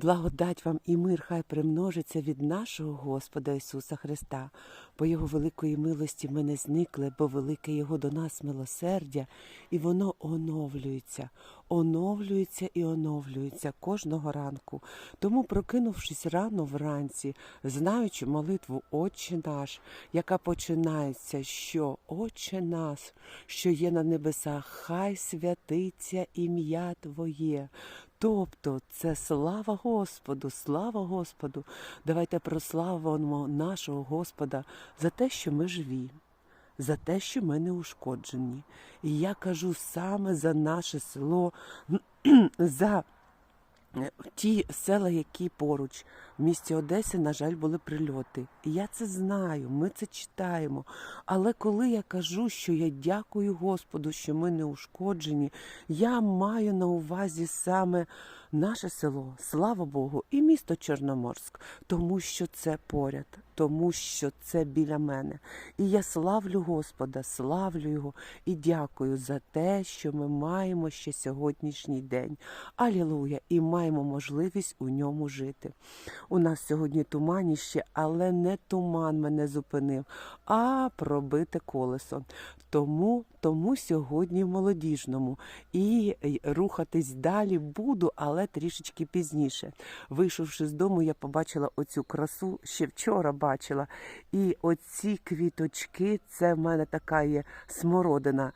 благодать вам і мир хай примножиться від нашого Господа Ісуса Христа. По Його великої милості ми не зникли, бо велике Його до нас милосердя, і воно оновлюється, оновлюється і оновлюється кожного ранку. Тому, прокинувшись рано вранці, знаючи молитву Отче наш, яка починається, що Отче наш, що є на небесах, хай святиться ім'я Твоє. Тобто це слава Господу, слава Господу. Давайте прославимо нашого Господа за те, що ми живі, за те, що ми не ушкоджені. І я кажу саме за наше село, за ті села, які поруч. В місті Одесі, на жаль, були прильоти. І я це знаю, ми це читаємо. Але коли я кажу, що я дякую Господу, що ми не ушкоджені, я маю на увазі саме наше село, слава Богу, і місто Чорноморськ, тому що це поряд, тому що це біля мене. І я славлю Господа, славлю Його і дякую за те, що ми маємо ще сьогоднішній день. Алілуя! І маємо можливість у ньому жити. У нас сьогодні туманіще, але не туман мене зупинив, а пробите колесо. Тому, тому сьогодні в молодіжному. І рухатись далі буду, але трішечки пізніше. Вийшовши з дому, я побачила оцю красу, ще вчора бачила. І оці квіточки, це в мене така є смородина.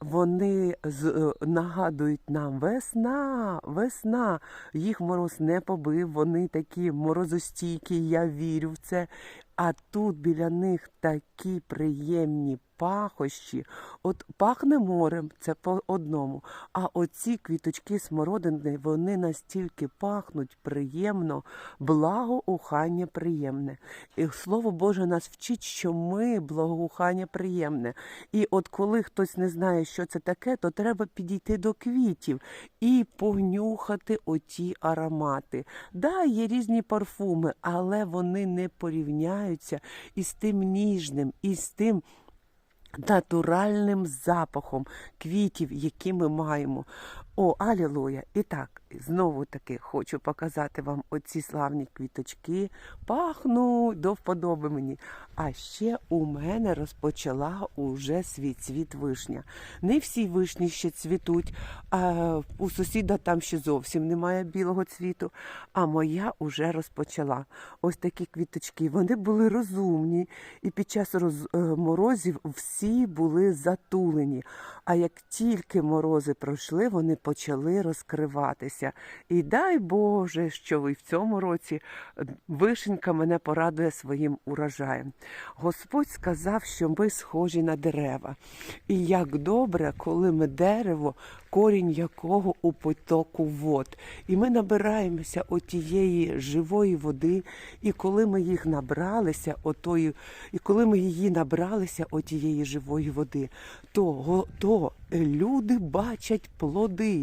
Вони з, е, нагадують нам весна, весна. Їх мороз не побив, вони такі морозостійкі, я вірю в це. А тут біля них такі приємні пахощі. От пахне морем, це по одному. А оці квіточки смородини, вони настільки пахнуть приємно, благоухання приємне. І слово Боже нас вчить, що ми благоухання приємне. І от коли хтось не знає, що це таке, то треба підійти до квітів і понюхати оті аромати. Да, є різні парфуми, але вони не порівняються із тим ніжним, із тим натуральним запахом квітів, які ми маємо. О, алілуя! І так, знову таки хочу показати вам оці славні квіточки. Пахнуть до вподоби мені. А ще у мене розпочала уже свій цвіт вишня. Не всі вишні ще цвітуть, а у сусіда там ще зовсім немає білого цвіту, а моя уже розпочала. Ось такі квіточки. Вони були розумні, і під час роз, е, морозів всі були затулені. А як тільки морози пройшли, вони почали розкриватися. І дай Боже, що і в цьому році е, вишенька мене порадує своїм урожаєм. Господь сказав, що ми схожі на дерева. І як добре, коли ми дерево, корінь якого у потоку вод. І ми набираємося отієї живої води, і коли ми їх набралися, отої, і коли ми її набралися, отієї живої води, то, то люди бачать плоди,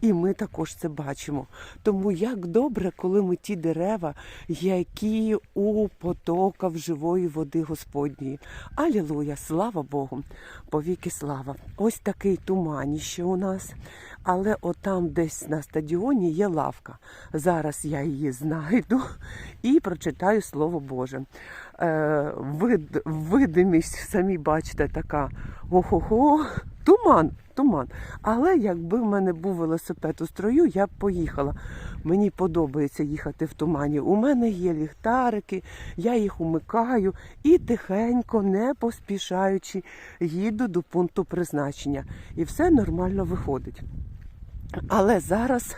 і ми також це бачимо. Тому як добре, коли ми ті дерева, які у потоках живої води Господньої. Алілуя, слава Богу, повіки слава. Ось такий туманіще у нас. Але отам десь на стадіоні є лавка. Зараз я її знайду і прочитаю Слово Боже. Е, вид, видимість, самі бачите, така ого-го, туман, туман. Але якби в мене був велосипед у строю, я б поїхала. Мені подобається їхати в тумані. У мене є ліхтарики, я їх умикаю і тихенько, не поспішаючи, їду до пункту призначення. І все нормально виходить. Але зараз,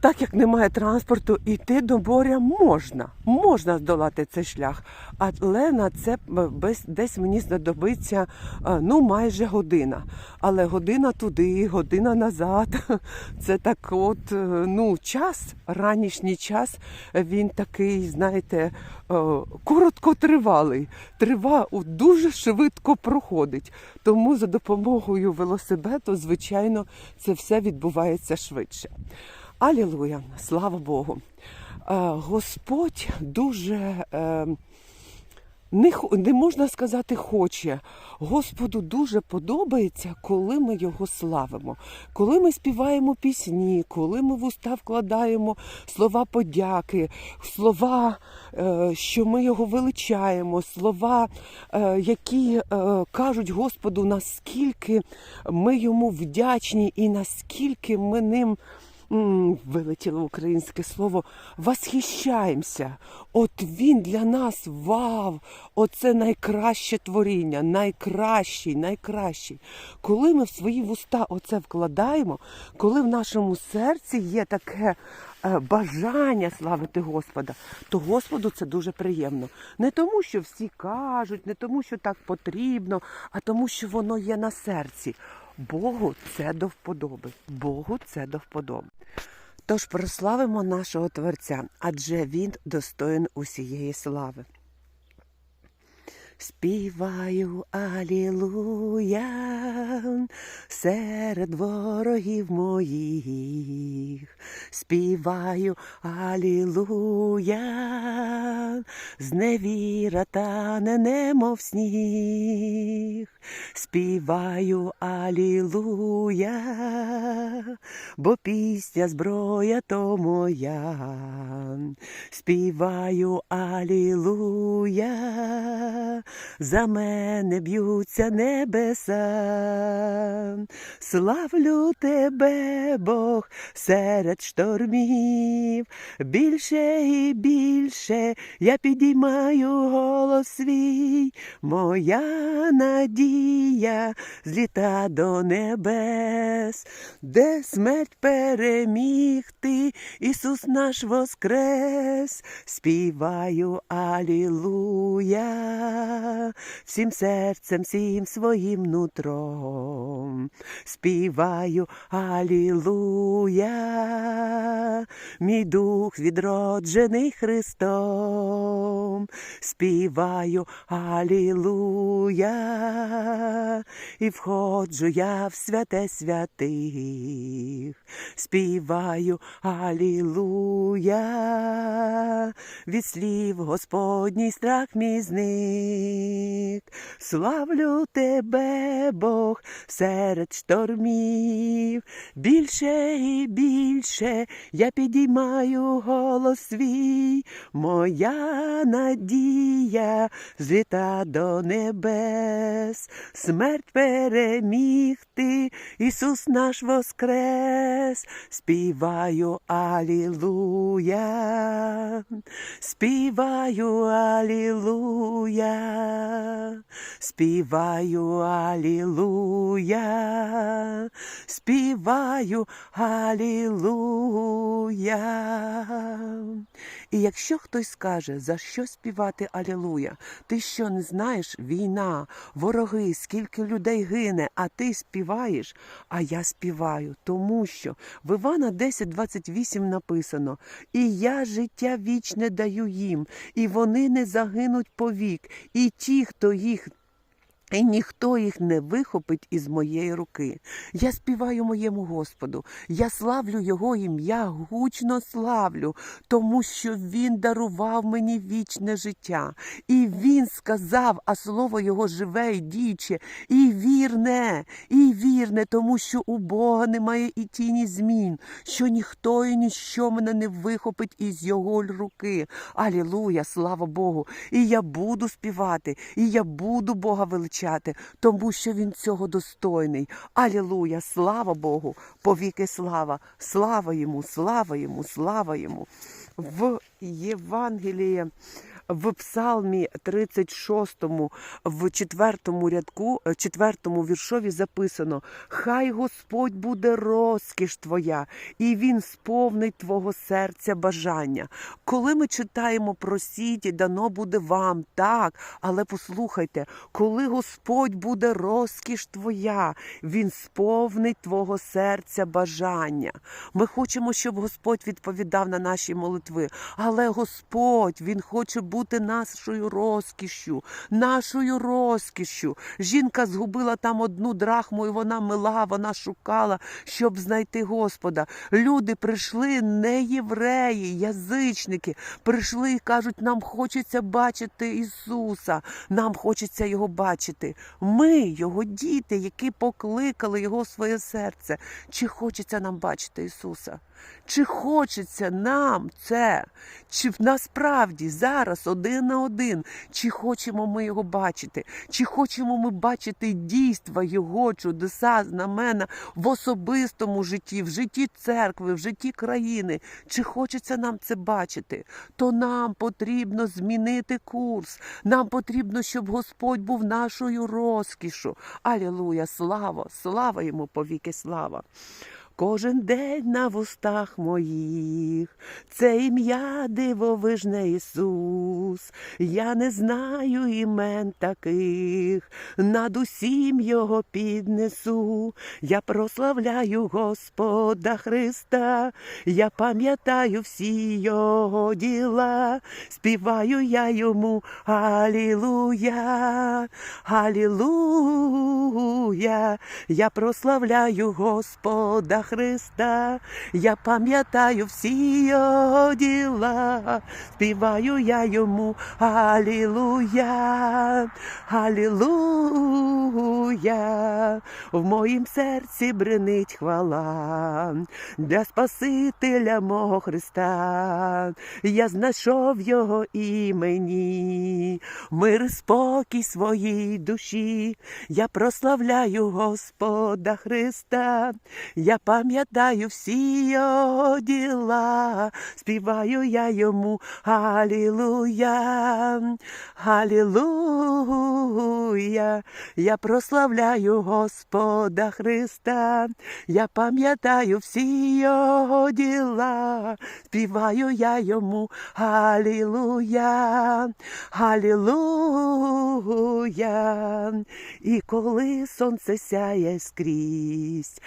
так як немає транспорту, йти до моря можна. Можна здолати цей шлях. Але на це е, без- десь мені знадобиться е, ну, майже година. Але година туди, година назад. Це так от, е, ну, час, ранішній час, він такий, знаєте, короткотривалий. Трива дуже швидко проходить. Тому за допомогою велосипеду, звичайно, це все відбувається швидше. Алілуя, слава Богу. Е, Господь дуже е, не, можна сказати хоче. Господу дуже подобається, коли ми його славимо, коли ми співаємо пісні, коли ми в уста вкладаємо слова подяки, слова, е, що ми його величаємо, слова, які кажуть Господу, наскільки ми йому вдячні і наскільки ми ним. Вилетіло українське слово, восхищаємося. От він для нас вау! Оце найкраще творіння, найкращий, найкращий. Коли ми в свої вуста оце вкладаємо, коли в нашому серці є таке е, бажання славити Господа, то Господу це дуже приємно. Не тому, що всі кажуть, не тому, що так потрібно, а тому, що воно є на серці. Богу це до вподоби. Богу це до вподоби. Тож прославимо нашого Творця, адже Він достоїн усієї слави. Співаю Алілуя серед ворогів моїх. Співаю Алілуя, зневіра тане немов сніг. Співаю Алілуя, бо пісня зброя то моя. Співаю Алілуя, за мене б'ються небеса. Славлю тебе, Бог, серед штормів. Більше і більше я підіймаю голос свій. Моя надія зліта до небес, де смерть переміг ти, Ісус наш воскрес, співаю Алілуя, всім серцем, всім своїм нутром, співаю Алілуя, мій дух відроджений Христом, співаю Алілуя, і входжу я в святе святих, співаю Алілуя, від слів Господній страх мій зник. Славлю тебе, Бог, серед штормів, більше і більше я підіймаю голос свій, моя надія зліта до небес, смерть переміг ти, Ісус наш воскрес, співаю Алілуя, співаю Алілуя, співаю Алілуя, співаю Алілуя. І якщо хтось скаже, за що співати Алілуя, ти що не знаєш? Війна, вороги, скільки людей гине, а ти співаєш, а я співаю, тому що в Івана 10.28 написано: І я життя вічне даю їм, і вони не загинуть повік, і ті, хто їх і ніхто їх не вихопить із моєї руки. Я співаю моєму Господу, я славлю Його ім'я, гучно славлю, тому що Він дарував мені вічне життя. І Він сказав, а слово Його живе і діюче, і вірне, і вірне, тому що у Бога немає і тіні змін, що ніхто і ніщо мене не вихопить із Його руки. Алілуя, слава Богу! І я буду співати, і я буду Бога величати, тому що Він цього достойний. Алілуя, слава Богу, повіки слава, слава йому, слава йому, слава йому. В Євангелії. В Псалмі 36, в четвертому рядку, е, четвертому віршові записано: Хай Господь буде розкіш твоя, і Він сповнить твого серця бажання. Коли ми читаємо про сіті, дано буде вам, так, але послухайте, коли Господь буде розкіш твоя, Він сповнить твого серця бажання. Ми хочемо, щоб Господь відповідав на наші молитви, але Господь Він хоче бути нашою розкішшю, нашою розкішшю. Жінка згубила там одну драхму, і вона мила, вона шукала, щоб знайти Господа. Люди прийшли не євреї, язичники, прийшли і кажуть, нам хочеться бачити Ісуса, нам хочеться його бачити. Ми, його діти, які покликали його в своє серце. Чи хочеться нам бачити Ісуса? Чи хочеться нам це? Чи насправді зараз один на один? Чи хочемо ми його бачити? Чи хочемо ми бачити дійства Його чудеса, знамена в особистому житті, в житті церкви, в житті країни? Чи хочеться нам це бачити? То нам потрібно змінити курс. Нам потрібно, щоб Господь був нашою розкішу. Алілуя! Слава! Слава йому повіки слава! Кожен день на вустах моїх, це ім'я дивовижне Ісус. Я не знаю імен таких, над усім його піднесу. Я прославляю Господа Христа, я пам'ятаю всі його діла, співаю я йому. Алілуя, Алілуя, я прославляю Господа Христа, я пам'ятаю всі його діла, співаю я йому Алілуя, Алілуя, в моїм серці бренить хвала для Спасителя мого Христа. Я знайшов його імені, мир спокій своїй душі. Я прославляю Господа Христа. Я пам'ятаю всі його діла, співаю я йому. Алілуя, Алілуя, я прославляю Господа Христа, я пам'ятаю всі його діла, співаю я йому. Алілуя, Алілуя. І коли сонце сяє скрізь,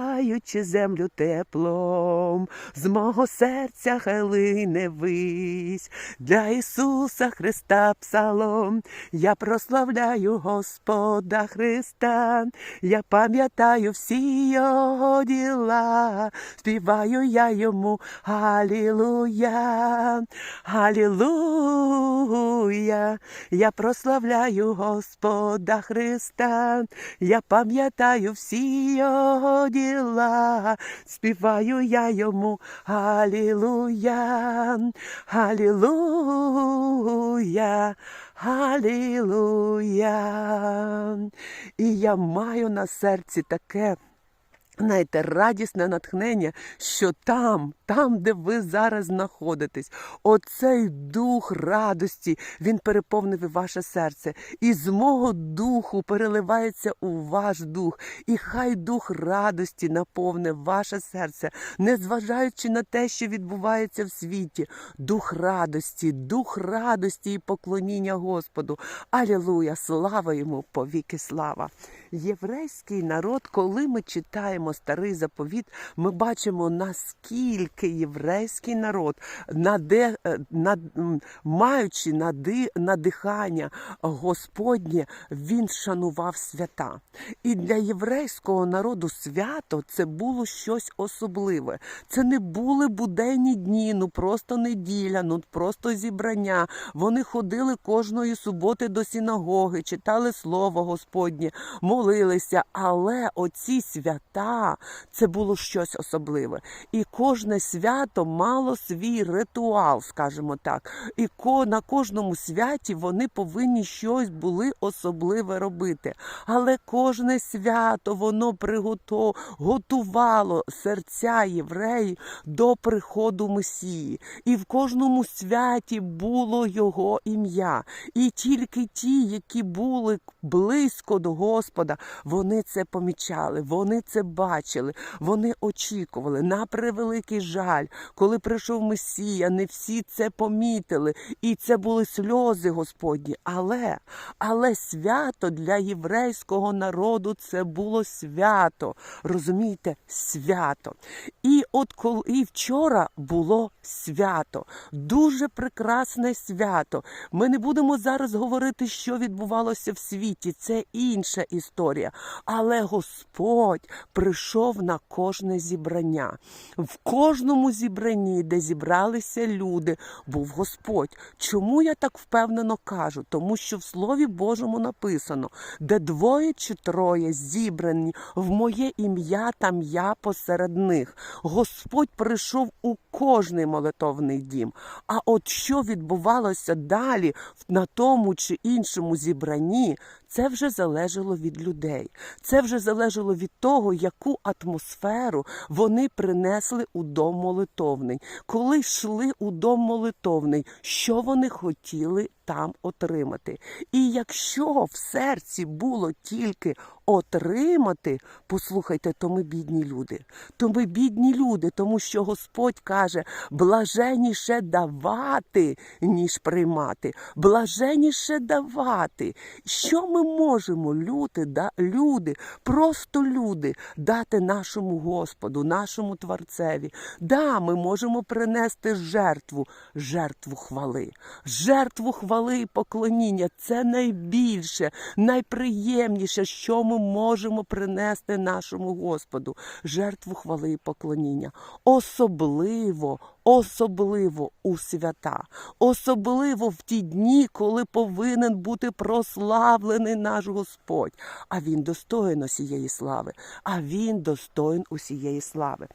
зігріваючи землю теплом, з мого серця хилине вись для Ісуса Христа псалом. Я прославляю Господа Христа, я пам'ятаю всі його діла, співаю я йому. Алілуя, Алілуя, я прославляю Господа Христа, я пам'ятаю всі його діла, співаю я йому Алілуя, Алілуя, Алілуя. І я маю на серці таке. Знаєте, радісне натхнення, що там, там, де ви зараз знаходитесь, оцей дух радості, він переповнив ваше серце. І з мого духу переливається у ваш дух. І хай дух радості наповне ваше серце, незважаючи на те, що відбувається в світі. Дух радості, дух радості і поклоніння Господу. Алілуя! Слава йому, повіки слава! Єврейський народ, коли ми читаємо старий заповіт, ми бачимо, наскільки єврейський народ, наде, е, над, маючи нади, надихання Господнє, він шанував свята. І для єврейського народу свято це було щось особливе. Це не були буденні дні, ну просто неділя, ну просто зібрання. Вони ходили кожної суботи до синагоги, читали слово Господнє, молилися. Але оці свята це було щось особливе. І кожне свято мало свій ритуал, скажімо так. І на кожному святі вони повинні щось були особливе робити. Але кожне свято воно пригото- готувало серця євреїв до приходу Месії. І в кожному святі було його ім'я. І тільки ті, які були близько до Господа, вони це помічали, вони це бачили, вони очікували на превеликий жаль, коли прийшов Месія, не всі це помітили, і це були сльози Господні. Але, але свято для єврейського народу це було свято. Розумієте, свято. І от коли і вчора було свято, дуже прекрасне свято. Ми не будемо зараз говорити, що відбувалося в світі. Це інша історія. Але Господь прийшов на кожне зібрання. В кожному зібранні, де зібралися люди, був Господь. Чому я так впевнено кажу? Тому що в Слові Божому написано, де двоє чи троє зібрані в моє ім'я, там я посеред них. Господь прийшов у кожний молитовний дім. А от що відбувалося далі на тому чи іншому зібранні, це вже залежало від людей. Це вже залежало від того, яку атмосферу вони принесли у дом молитовний. Коли йшли у дом молитовний, що вони хотіли там отримати. І якщо в серці було тільки отримати, послухайте, то ми бідні люди. То ми бідні люди, тому що Господь каже: блаженіше давати, ніж приймати. Блаженіше давати. Що ми можемо, люди, да, люди, просто люди, дати нашому Господу, нашому Творцеві? Да, ми можемо принести жертву, жертву хвали, жертву хвали і поклоніння. Це найбільше, найприємніше, що ми можемо принести нашому Господу. Жертву хвали і поклоніння. Особливо, особливо у свята, особливо в ті дні, коли повинен бути прославлений наш Господь. А він достоїн усієї слави, а він достоїн усієї слави.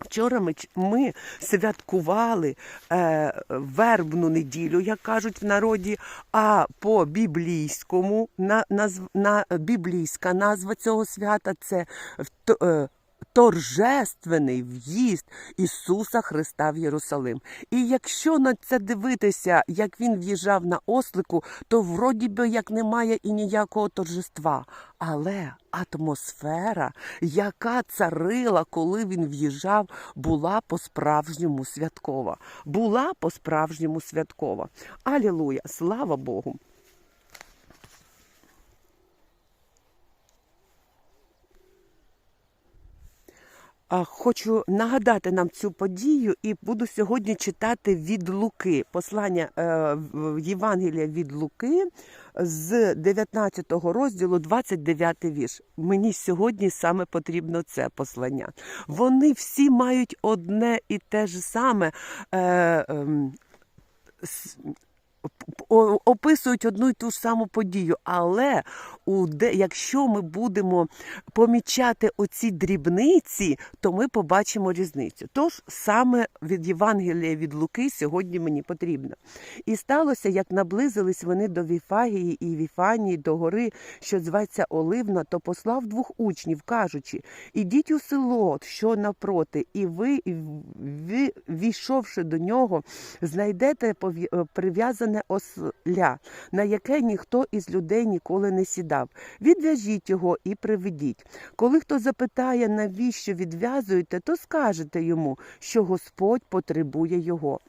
Вчора ми, ми святкували е, вербну неділю, як кажуть в народі, а по біблійському на, назв, на, біблійська назва цього свята це в- е, торжественний в'їзд Ісуса Христа в Єрусалим. І якщо на це дивитися, як він в'їжджав на ослику, то вроді би як немає і ніякого торжества. Але атмосфера, яка царила, коли він в'їжджав, була по-справжньому святкова. Була по-справжньому святкова. Алілуя! Слава Богу! Хочу нагадати нам цю подію і буду сьогодні читати від Луки, послання е, Євангелія від Луки з 19 розділу, 29 вірш. Мені сьогодні саме потрібно це послання. Вони всі мають одне і те ж саме. Описують одну і ту ж саму подію, але у де, якщо ми будемо помічати оці дрібниці, то ми побачимо різницю. Тож саме від Євангелія від Луки сьогодні мені потрібно. І сталося, як наблизились вони до Віфагії і Віфанії, до гори, що зветься Оливна, то послав двох учнів, кажучи: ідіть у село, що напроти, і ви, війшовши до нього, знайдете прив'язане осля, на яке ніхто із людей ніколи не сідав. Відв'яжіть його і приведіть. Коли хто запитає, навіщо відв'язуєте, то скажете йому, що Господь потребує його.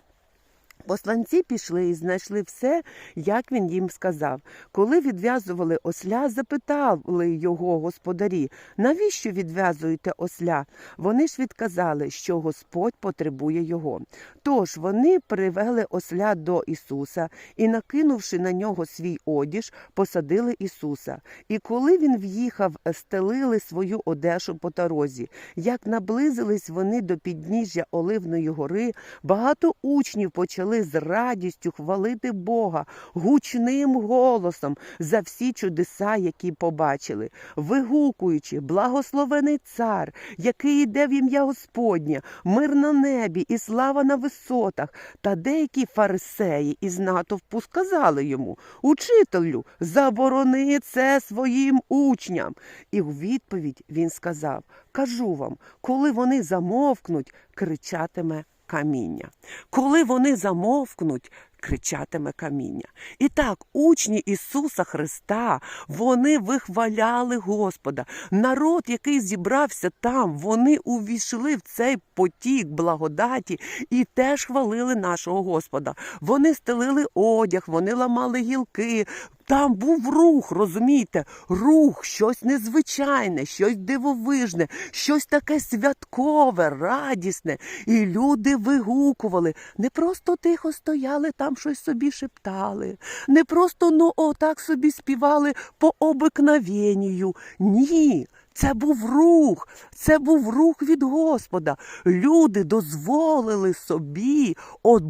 Посланці пішли і знайшли все, як він їм сказав. Коли відв'язували осля, запитали його господарі, навіщо відв'язуєте осля? Вони ж відказали, що Господь потребує його. Тож вони привели осля до Ісуса і, накинувши на нього свій одіж, посадили Ісуса. І коли він в'їхав, стелили свою одежу по дорозі. Як наблизились вони до підніжжя Оливної гори, багато учнів почали з радістю хвалити Бога гучним голосом за всі чудеса, які побачили, вигукуючи, благословений цар, який йде в ім'я Господнє, мир на небі і слава на висотах. Та деякі фарисеї із натовпу сказали йому: Учителю, заборони це своїм учням. І у відповідь він сказав: Кажу вам, коли вони замовкнуть, кричатиме каміння. Коли вони замовкнуть, кричатиме каміння. І так, учні Ісуса Христа, вони вихваляли Господа. Народ, який зібрався там, вони увійшли в цей потік благодаті і теж хвалили нашого Господа. Вони стелили одяг, вони ламали гілки. Там був рух, розумієте? Рух, щось незвичайне, щось дивовижне, щось таке святкове, радісне. І люди вигукували, не просто тихо стояли, там щось собі шептали, не просто ну отак собі співали по обикновенню. Ні. Це був рух, це був рух від Господа. Люди дозволили собі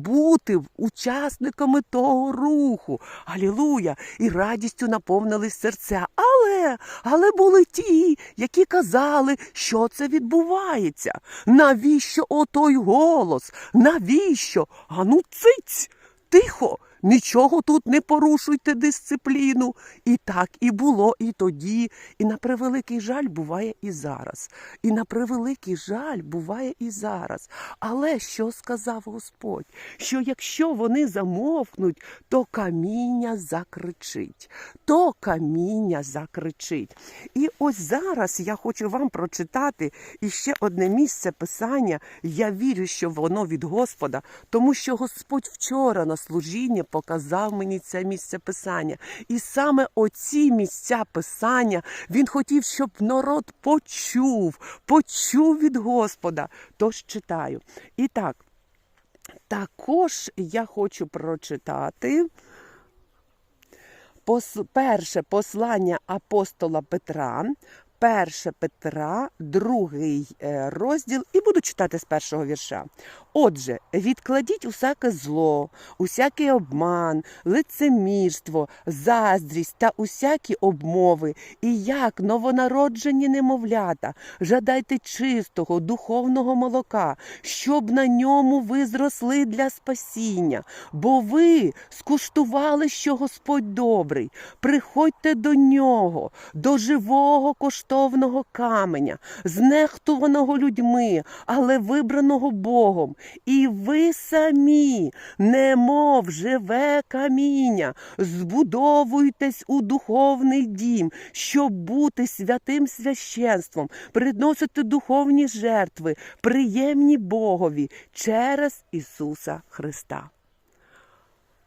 бути учасниками того руху. Алілуя! І радістю наповнились серця. Але, але були ті, які казали, що це відбувається. Навіщо отой голос? Навіщо? Ану циць! Тихо! Нічого тут не порушуйте дисципліну. І так і було і тоді, і на превеликий жаль буває і зараз. І на превеликий жаль буває і зараз. Але що сказав Господь? Що якщо вони замовкнуть, то каміння закричить. То каміння закричить. І ось зараз я хочу вам прочитати іще одне місце писання. Я вірю, що воно від Господа, тому що Господь вчора на служінні показав мені це місце писання. І саме оці місця писання він хотів, щоб народ почув, почув від Господа. Тож читаю. І так, також я хочу прочитати. Перше послання апостола Петра, 1 Петра, другий е, розділ, і буду читати з першого вірша. Отже, відкладіть усяке зло, усякий обман, лицемірство, заздрість та усякі обмови, і як новонароджені немовлята, жадайте чистого, духовного молока, щоб на ньому ви зросли для спасіння, бо ви скуштували, що Господь добрий. Приходьте до нього, до живого коштовного каменя, знехтуваного людьми, але вибраного Богом. І ви самі, немов живе каміння, збудовуйтесь у духовний дім, щоб бути святим священством, приносити духовні жертви, приємні Богові через Ісуса Христа.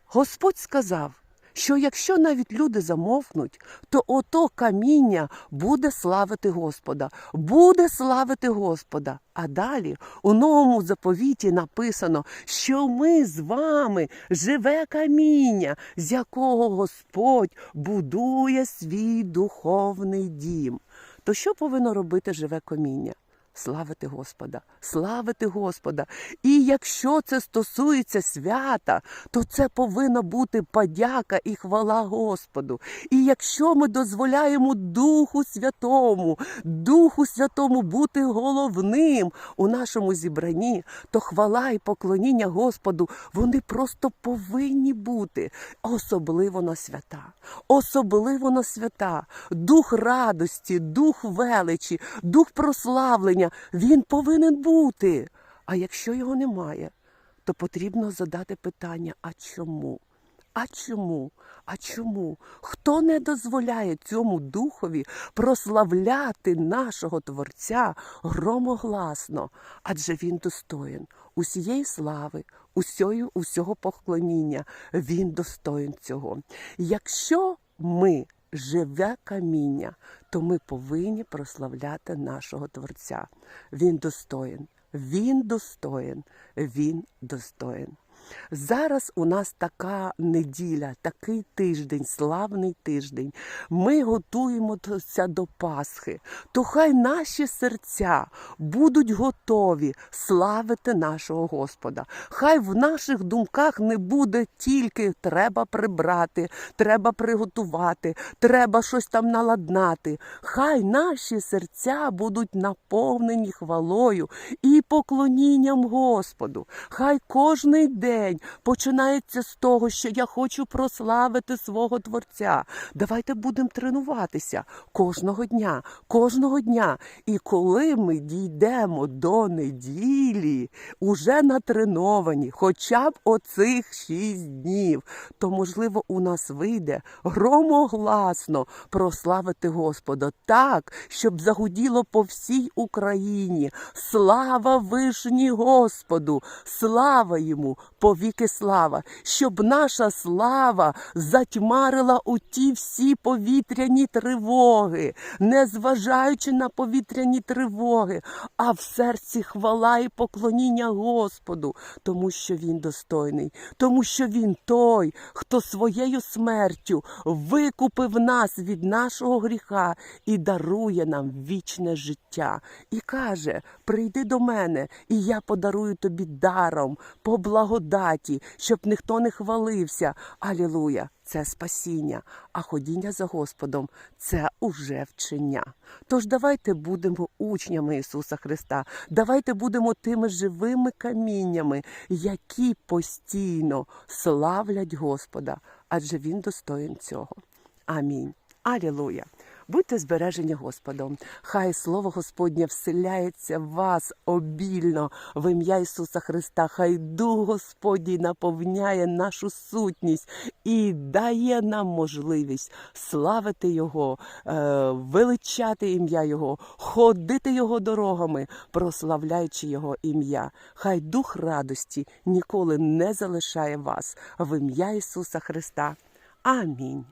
Господь сказав, що якщо навіть люди замовкнуть, то ото каміння буде славити Господа, буде славити Господа. А далі у новому заповіті написано, що ми з вами живе каміння, з якого Господь будує свій духовний дім. То що повинно робити живе каміння? Славити Господа, славити Господа. І якщо це стосується свята, то це повинна бути подяка і хвала Господу. І якщо ми дозволяємо Духу Святому, Духу Святому бути головним у нашому зібранні, то хвала і поклоніння Господу вони просто повинні бути, особливо на свята, особливо на свята, дух радості, дух величі, дух прославлення він повинен бути. А якщо його немає, то потрібно задати питання: а чому? А чому? А чому? Хто не дозволяє цьому духові прославляти нашого Творця громогласно? Адже він достоїн усієї слави, усього, усього поклоніння. Він достоїн цього. Якщо ми живе каміння, то ми повинні прославляти нашого Творця. Він достоїн, він достоїн, він достоїн. Зараз у нас така неділя, такий тиждень, славний тиждень. Ми готуємося до Пасхи. То хай наші серця будуть готові славити нашого Господа. Хай в наших думках не буде тільки треба прибрати, треба приготувати, треба щось там наладнати. Хай наші серця будуть наповнені хвалою і поклонінням Господу. Хай кожний день день починається з того, що я хочу прославити свого Творця. Давайте будемо тренуватися кожного дня, кожного дня. І коли ми дійдемо до неділі, уже натреновані, хоча б оцих шість днів, то можливо у нас вийде громогласно прославити Господа так, щоб загуділо по всій Україні. Слава вишні Господу! Слава йому, повіки слава, щоб наша слава затьмарила у ті всі повітряні тривоги, не зважаючи на повітряні тривоги, а в серці хвала і поклоніння Господу, тому що він достойний, тому що він той, хто своєю смертю викупив нас від нашого гріха і дарує нам вічне життя. І каже: Прийди до мене, і я подарую тобі даром по благодаті, щоб ніхто не хвалився. Алілуя! Це спасіння, а ходіння за Господом це уже вчення. Тож давайте будемо учнями Ісуса Христа, давайте будемо тими живими каміннями, які постійно славлять Господа, адже Він достоїн цього. Амінь. Алілуя. Будьте збережені Господом. Хай слово Господнє вселяється в вас обільно в ім'я Ісуса Христа. Хай Дух Господній наповняє нашу сутність і дає нам можливість славити Його, е, величати ім'я Його, ходити Його дорогами, прославляючи Його ім'я. Хай Дух радості ніколи не залишає вас в ім'я Ісуса Христа. Амінь.